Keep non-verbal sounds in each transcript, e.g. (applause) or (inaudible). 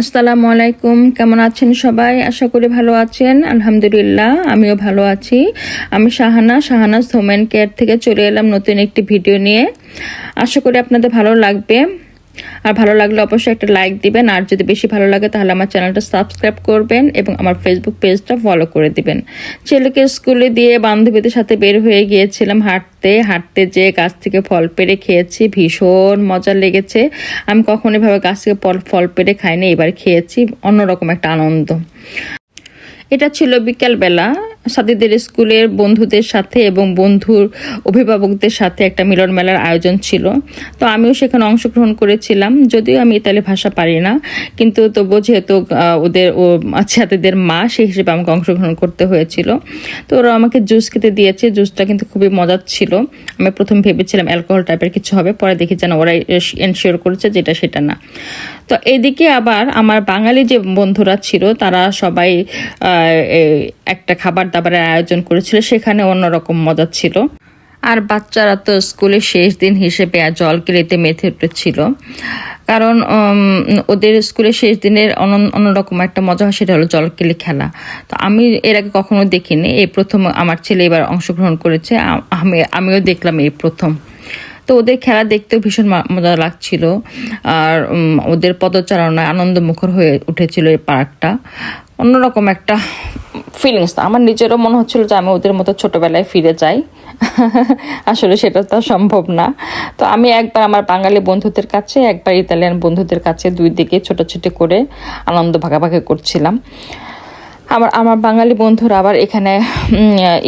আসসালামু আলাইকুম, কেমন আছেন সবাই? আশা করি ভালো আছেন। আলহামদুলিল্লাহ, আমিও ভালো আছি। আমি শাহানা শাহানা সোমেন কেয়ার থেকে চলে এলাম নতুন একটি ভিডিও নিয়ে। আশা করি আপনাদের ভালো লাগবে। আর ভালো লাগলে অবশ্যই একটা লাইক দিবেন, আর যদি বেশি ভালো লাগে তাহলে আমার চ্যানেলটা সাবস্ক্রাইব করবেন এবং আমার ফেসবুক পেজটা ফলো করে দিবেন। ছেলেকে স্কুলে দিয়ে বান্ধবীদের সাথে বের হয়ে গিয়েছিলাম হাঁটতে হাঁটতে যে গাছ থেকে ফল পেড়ে খেয়েছি, ভীষণ মজা লেগেছে। আমি কখনো এভাবে গাছ থেকে ফল ফল পেড়ে খাইনি, এবার খেয়েছি, অন্যরকম একটা আনন্দ। এটা ছিল বিকালবেলা সাথীদের স্কুলের বন্ধুদের সাথে এবং বন্ধুর অভিভাবকদের সাথে একটা মিলন মেলার আয়োজন ছিল। তো আমিও সেখানে অংশগ্রহণ করেছিলাম। যদিও আমি ইতালি ভাষা পারি না, কিন্তু তবুও যেহেতু ওদের ও ছাত্রীদের মা, সেই হিসেবে আমাকে অংশগ্রহণ করতে হয়েছিল। তো ওরা আমাকে জুস খেতে দিয়েছে। জুসটা কিন্তু খুবই মজার ছিল। আমি প্রথম ভেবেছিলাম অ্যালকোহল টাইপের কিছু হবে, পরে দেখি যেন ওরা এনশিওর করেছে যেটা সেটা না। তো এদিকে আবার আমার বাঙালি যে বন্ধুরা ছিল, তারা সবাই একটা খাবার দাবারের আয়োজন করেছিল, সেখানে অন্যরকম মজা ছিল। আর বাচ্চারা তো স্কুলের শেষ দিন হিসেবে জল কেলেতে মেতে উঠেছিল। কারণ ওদের স্কুলের শেষ দিনের অন্য- অন্যরকম একটা মজা হয়, সেটা হলো জল কেলে খেলা। তো আমি এর আগে কখনো দেখিনি, এই প্রথম আমার ছেলে এবার অংশগ্রহণ করেছে আমি, আমিও দেখলাম এই প্রথম। তো ওদের খেলা দেখতেও ভীষণ মজা লাগছিল। আর ওদের পদচারণায় আনন্দমুখর হয়ে উঠেছিল এই পার্কটা। অন্যরকম একটা ফিলিংস আমার নিজেরও মনে হচ্ছিল যে আমি ওদের মতো ছোটবেলায় ফিরে যাই। (laughs) আসলে সেটা তো সম্ভব না। তো আমি একবার আমার বাঙালি বন্ধুদের কাছে, একবার ইতালিয়ান বন্ধুদের কাছে দুই দিকে ছোটাছুটি করে আনন্দ ভাগাভাগি করছিলাম। আমার আমার বাঙালি বন্ধুরা আবার এখানে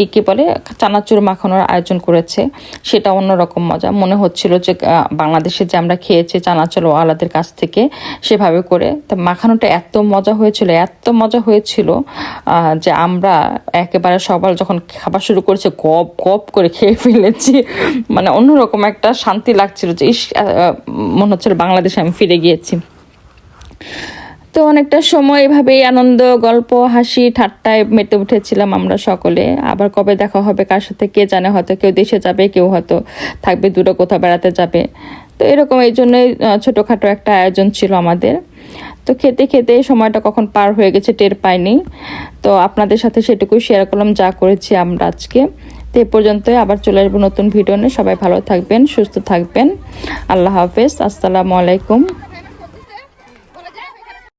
ই কি বলে, চানাচুর মাখানোর আয়োজন করেছে। সেটা অন্যরকম মজা। মনে হচ্ছিল যে বাংলাদেশে যে আমরা খেয়েছি চানাচুর ওয়ালাদের কাছ থেকে সেভাবে করে, তা মাখানোটা এত মজা হয়েছিল, এত মজা হয়েছিল যে আমরা একেবারে সবার যখন খাবার শুরু করেছে, গপ গপ করে খেয়ে ফেলেছি। মানে অন্যরকম একটা শান্তি লাগছিল যে, ইস মনে হচ্ছিল বাংলাদেশে আমি ফিরে গিয়েছি। তো অনেকটা সময় এভাবেই আনন্দ, গল্প, হাসি, ঠাট্টায় মেতে উঠেছিলাম আমরা সকলে। আবার কবে দেখা হবে, কার সাথে কে জানে, হয়তো কেউ দেশে যাবে, কেউ হয়তো থাকবে, দূরে কোথাও বেড়াতে যাবে। তো এরকম এই জন্যই ছোটোখাটো একটা আয়োজন ছিল আমাদের। তো খেতে খেতে সময়টা কখন পার হয়ে গেছে টের পাইনি। তো আপনাদের সাথে সেটুকুই শেয়ার করলাম, যা করেছি আমরা আজকে। তো এ পর্যন্তই, আবার চলে আসব নতুন ভিডিও নিয়ে। সবাই ভালো থাকবেন, সুস্থ থাকবেন। আল্লাহ হাফেজ, আসসালামু আলাইকুম।